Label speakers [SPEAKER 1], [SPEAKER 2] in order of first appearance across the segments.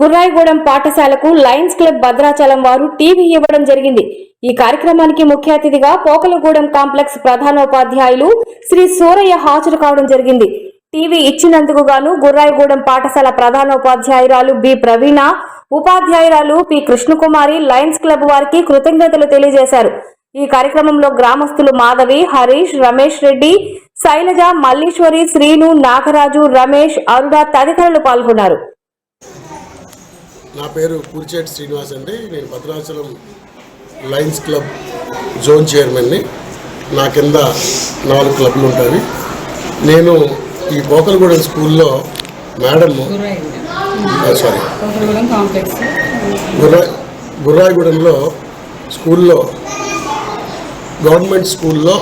[SPEAKER 1] గుర్రాయిగూడెం పాఠశాలకు Lions club Bhadrachalam వారు TV ఇవ్వడం జరిగింది. ఈ కార్యక్రమానికి ముఖ్య అతిథిగా పోకలగూడెం కాంప్లెక్స్ ప్రధానోపాధ్యాయులు శ్రీ సూరయ్య హాజరు కావడం జరిగింది. టీవీ ఇచ్చినందుకు గాను గుర్రాయిగూడెం పాఠశాల ప్రధానోపాధ్యాయురాలు బి ప్రవీణ ఉపాధ్యాయురాలు పి కృష్ణకుమారి లయన్స్ క్లబ్ వారికి కృతజ్ఞతలు తెలియజేశారు. ఈ కార్యక్రమంలో గ్రామస్తులు మాధవి హరీష్ రమేష్ రెడ్డి శైలజ మల్లీశ్వరి శ్రీను నాగరాజు రమేష్ అరుణ తదితరులు పాల్గొన్నారు.
[SPEAKER 2] నా పేరు కూర్చేటి శ్రీనివాస్ అండి. నేను భద్రాచలం లయన్స్ క్లబ్ జోన్ చైర్మన్ని. నా కింద నాలుగు క్లబ్లు ఉంటాయి. నేను ఈ పోకలగూడెం స్కూల్లో మేడం సారీ గుర్రా గుర్రాయిగూడెంలో స్కూల్లో గవర్నమెంట్ స్కూల్లో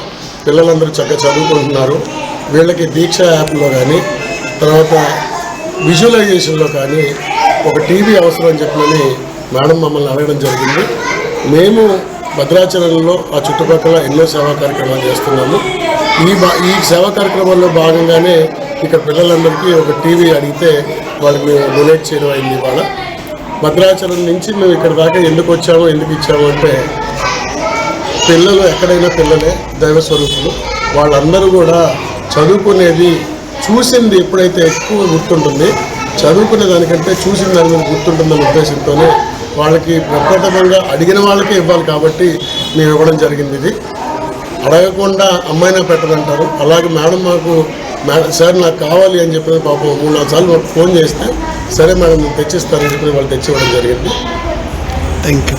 [SPEAKER 2] పిల్లలందరూ చక్కగా చదువుకుంటున్నారు. వీళ్ళకి దీక్ష యాప్లో కానీ తర్వాత విజువలైజేషన్లో కానీ ఒక టీవీ అవసరం అని మేడం మమ్మల్ని అడగడం జరిగింది. మేము భద్రాచలంలో ఆ చుట్టుపక్కల ఎన్నో సేవా కార్యక్రమాలు చేస్తున్నాము. ఈ బా ఈ సేవా కార్యక్రమాల్లో భాగంగానే ఇక్కడ పిల్లలందరికీ ఒక టీవీ అడిగితే వాళ్ళకి డొనేట్ చేయడం అయింది ఇవాళ. భద్రాచలం నుంచి మేము ఇక్కడ దాకా ఎందుకు వచ్చామో ఎందుకు ఇచ్చాము అంటే పిల్లలు ఎక్కడైనా పిల్లలే దైవ స్వరూపులు. వాళ్ళందరూ కూడా చదువుకునేది చూసింది ఎప్పుడైతే ఎక్కువ గుర్తుంటుంది చదువుకునే దానికంటే చూసిన దాని మీద గుర్తుంటుందన్న ఉద్దేశంతోనే వాళ్ళకి ప్రప్రథమంగా అడిగిన వాళ్ళకే ఇవ్వాలి కాబట్టి మేము ఇవ్వడం జరిగింది ఇది. అడగకుండా అమ్మాయినా పెట్టదంటారు. అలాగే మేడం మాకు మేడం సార్ నాకు కావాలి అని చెప్పిన పాపం మూడు నాలుగు సార్లు మాకు ఫోన్ చేస్తే సరే మేడం నేను తెచ్చిస్తానని చెప్పి వాళ్ళు తెచ్చివ్వడం జరిగింది.
[SPEAKER 3] Thank you